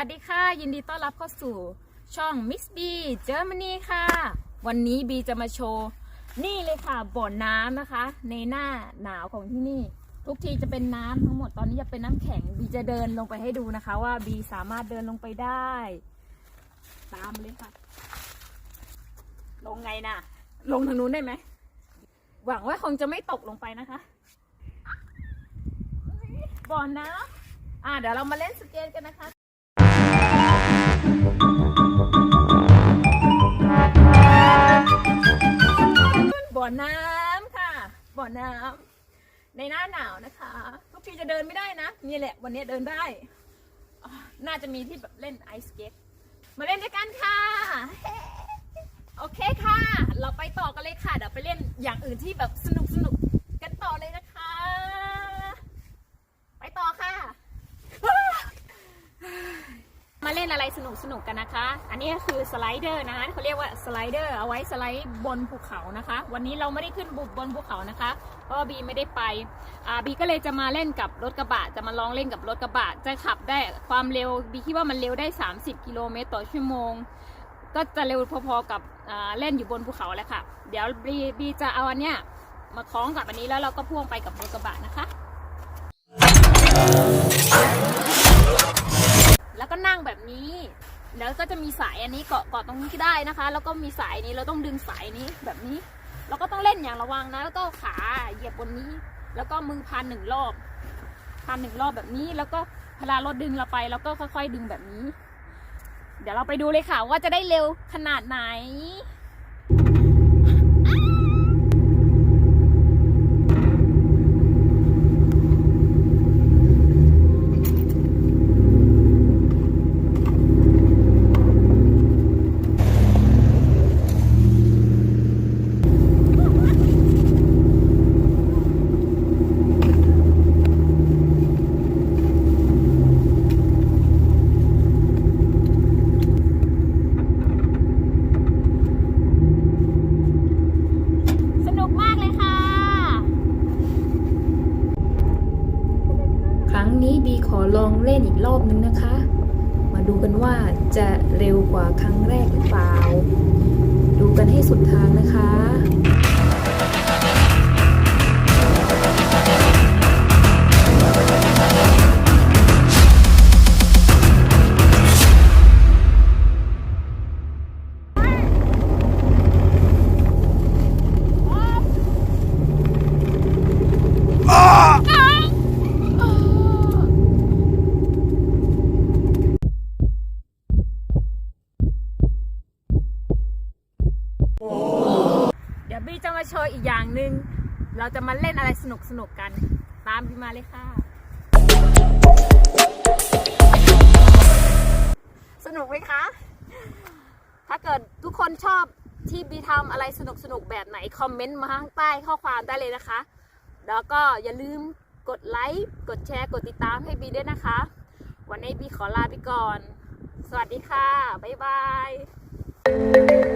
วัสดีค่ะ ยินดีต้อนรับเข้าสู่ช่อง Miss B Germany ค่ะ วันนี้บีจะมาโชว์ นี่เลยค่ะบ่อน้ำนะคะ ในหน้าหนาวของที่นี่ ทุกทีจะเป็นน้ำทั้งหมดตอนนี้จะเป็นน้ำแข็ง บีจะเดินลงไปให้ดูนะคะ ว่าบีสามารถเดินลงไปได้ ตามเลยค่ะ ลงไงน่ะ ลงทางนู้นได้ไหม หวังว่าคงจะไม่ตกลงไปนะคะบ่อน้ำอะเดี๋ยวเรามาเล่นสเก็ตกันนะคะ อน้ำในหน้าหนาวนะคะ ทุกทีจะเดินไม่ได้นะนี่แหละ วันนี้เดินได้ น่าจะมีที่แบบเล่นไอสเก็ตมาเล่นด้วยกันค่ะ โอเคค่ะ เราไปต่อกันเลยค่ะ เดี๋ยวไปเล่นอย่างอื่นที่แบบสนุกสนุกๆกันต่อเลยนะคะ ไปต่อค่ะ มาเล่นอะไรสนุกสนุกๆกันนะคะ อันนี้ก็คือสไลเดอร์นะคะเขาเรียกว่าสไลเดอร์เอาไว้สไลด์บนภูเขานะคะ วันนี้เราไม่ได้ขึ้นบุบบนภูเขานะคะ เพราะบีไม่ได้ไปอ่าบีก็เลยจะมาเล่นกับรถกระบะ จะมาลองเล่นกับรถกระบะ จะขับได้ความเร็วบีคิดว่ามันเร็วได้ 30 กิโลเมตรต่อชั่วโมง ก็จะเร็วพอๆกับเล่นอยู่บนภูเขาแหละค่ะ เดี๋ยวบีบีจะเอาอันเนี้ยมาคล้องกับอันนี้แล้วเราก็พ่วงไปกับรถกระบะนะคะ แล้วก็นั่งแบบนี้ แล้วก็จะมีสายอันนี้เกาะเกาะตรงนี้ก็ได้นะคะ แล้วก็มีสายนี้เราต้องดึงสายนี้แบบนี้ เราก็ต้องเล่นอย่างระวังนะ แล้วก็ขาเหยียบบนนี้ แล้วก็มือพันหนึ่งรอบ พันหนึ่งรอบแบบนี้ แล้วก็เวลารถดึงเราไปเราก็ค่อย ๆ ดึงแบบนี้ เดี๋ยวเราไปดูเลยค่ะว่าจะได้เร็วขนาดไหน สนุกมากเลยค่ะ ครั้ งนี้บีขอลองเล่นอีกรอบนึงนะคะ มาดูกันว่าจะเร็วกว่าครั้งแรกหรือเปล่า ดูกันให้สุดทางนะคะ บี้จะมาโชว์อีกอย่างหนึ่งเราจะมาเล่นอะไรสนุกสนุกๆกัน ตามบี้มาเลยค่ะ สนุกไหมคะ ถ้าเกิดทุกคนชอบที่บีทำอะไรสนุกสนุกๆแบบไหน คอมเมนต์มาข้างใต้ข้อความได้เลยนะคะ แล้วก็อย่าลืมกดไลค์ กดแชร์ กดติดตามให้บีด้วยนะคะ วันนี้บีขอลาไปก่อน สวัสดีค่ะ บ๊ายบาย